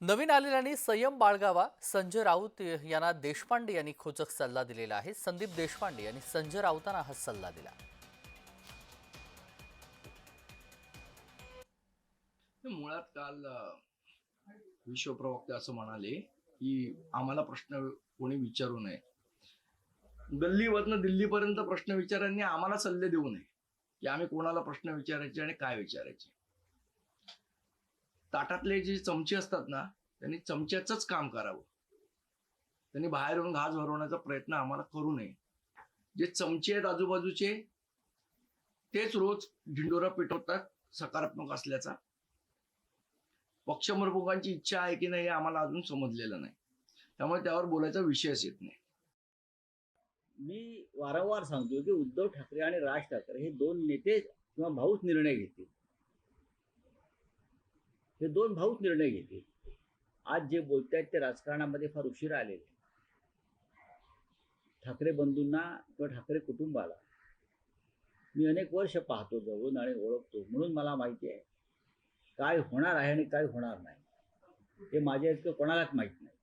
नवीन आलेल्यांनी संयम बाळगावा. संजय राऊत यांना देशपांडे यांनी खोचक सल्ला दिलेला आहे. संदीप देशपांडे यांनी संजय राऊतांना हा सल्ला दिला. मुळात काल अ, विश्वप्रवक्ते असं म्हणाले की आम्हाला प्रश्न कोणी विचारू नये. दिल्लीवरनं दिल्लीपर्यंत प्रश्न विचारांनी आम्हाला सल्ले देऊ नये. की आम्ही कोणाला प्रश्न विचारायचे आणि काय विचारायचे. ताटातले जे चमचे असतात ना त्यांनी चमच्याचंच काम करावं. त्यांनी बाहेरून घास भरवण्याचा प्रयत्न आम्हाला करू नये. जे चमचे आहेत आजूबाजूचे तेच रोज ढिंडोरा पेटवतात सकारात्मक असल्याचा. पक्षप्रमुखांची इच्छा आहे की नाही हे आम्हाला अजून समजलेलं नाही. त्यामुळे त्यावर बोलायचा विषयच येत नाही. मी वारंवार सांगतो की उद्धव ठाकरे आणि राज ठाकरे हे दोन नेते किंवा भाऊच निर्णय घेतील. हे दोन भाऊच निर्णय घेतील. आज जे बोलतायत ते राजकारणामध्ये फार उशीर आलेले ठाकरे बंधूंना किंवा ठाकरे कुटुंबाला मी अनेक वर्ष पाहतो जवळून आणि ओळखतो म्हणून मला माहिती आहे. काय होणार आहे आणि काय होणार नाही हे माझ्या इतकं कोणालाच माहीत नाही.